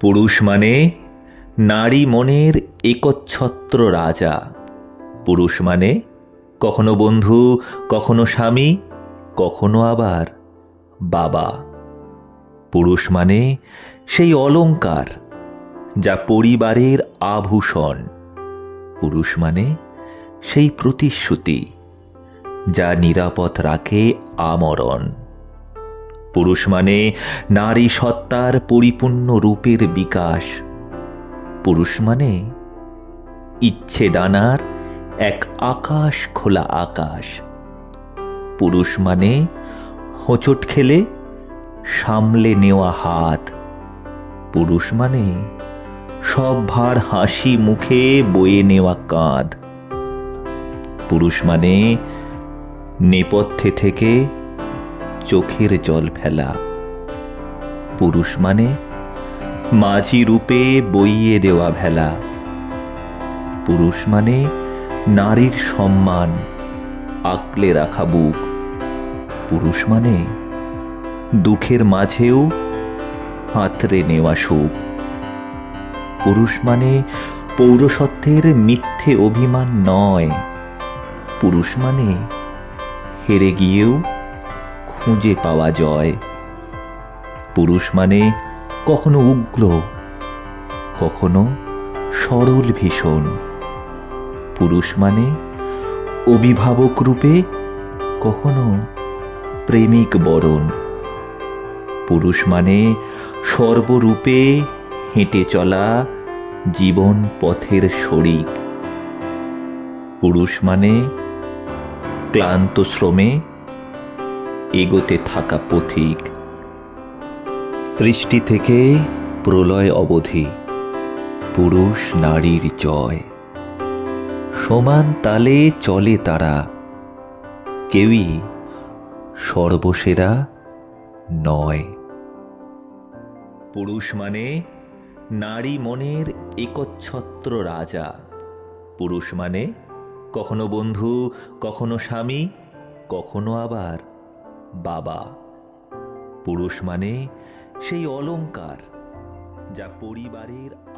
পুরুষ মানে নারী মনের একচ্ছত্র রাজা। পুরুষ মানে কখনো বন্ধু, কখনো স্বামী, কখনো আবার বাবা। পুরুষ মানে সেই অলংকার যা পরিবারের আভূষণ। পুরুষ মানে সেই প্রতিশ্রুতি যা নিরাপদ রাখে আমরণ। পুরুষ মানে নারী সত্তার পরিপূর্ণ রূপের বিকাশ। পুরুষ মানে ইচ্ছে ডানার এক আকাশ খোলা আকাশ। পুরুষ মানে হোঁচট খেলে সামলে নেওয়া হাত। পুরুষ মানে সব ভার হাসি মুখে বয়ে নেওয়া কাঁধ। পুরুষ মানে নেপথ্যে থেকে চোখের জল ফেলা। পুরুষ মানে মাঝি রূপে বইয়ে দেওয়া ভেলা। পুরুষ মানে নারীর সম্মান, আঁকলে রাখা বুক। পুরুষ মানে দুঃখের মাঝেও হাতরে নেওয়া সুখ পুরুষ মানে পৌরসত্বের মিথ্যে অভিমান নয়। পুরুষ মানে হেরে গিয়েও খুঁজে পাওয়া জয় পুরুষ মানে কখনো উগ্র, কখনো সরল ভীষণ। পুরুষ মানে অভিভাবক রূপে কখনো প্রেমিক বরণ। পুরুষ মানে সর্বরূপে হেঁটে চলা জীবন পথের শরিক। পুরুষ মানে ক্লান্ত শ্রমে এগোতে থাকা পথিক। সৃষ্টি থেকে প্রলয় অবধি পুরুষ নারীর জয়। সমান তালে চলে তারা। কেউই সর্বসেরা নয়। পুরুষ মানে নারী মনের একচ্ছত্র রাজা। পুরুষ মানে কখনো বন্ধু, কখনো স্বামী, কখনো আবার বাবা। পুরুষ মানে সেই অলংকার যা পরিবারের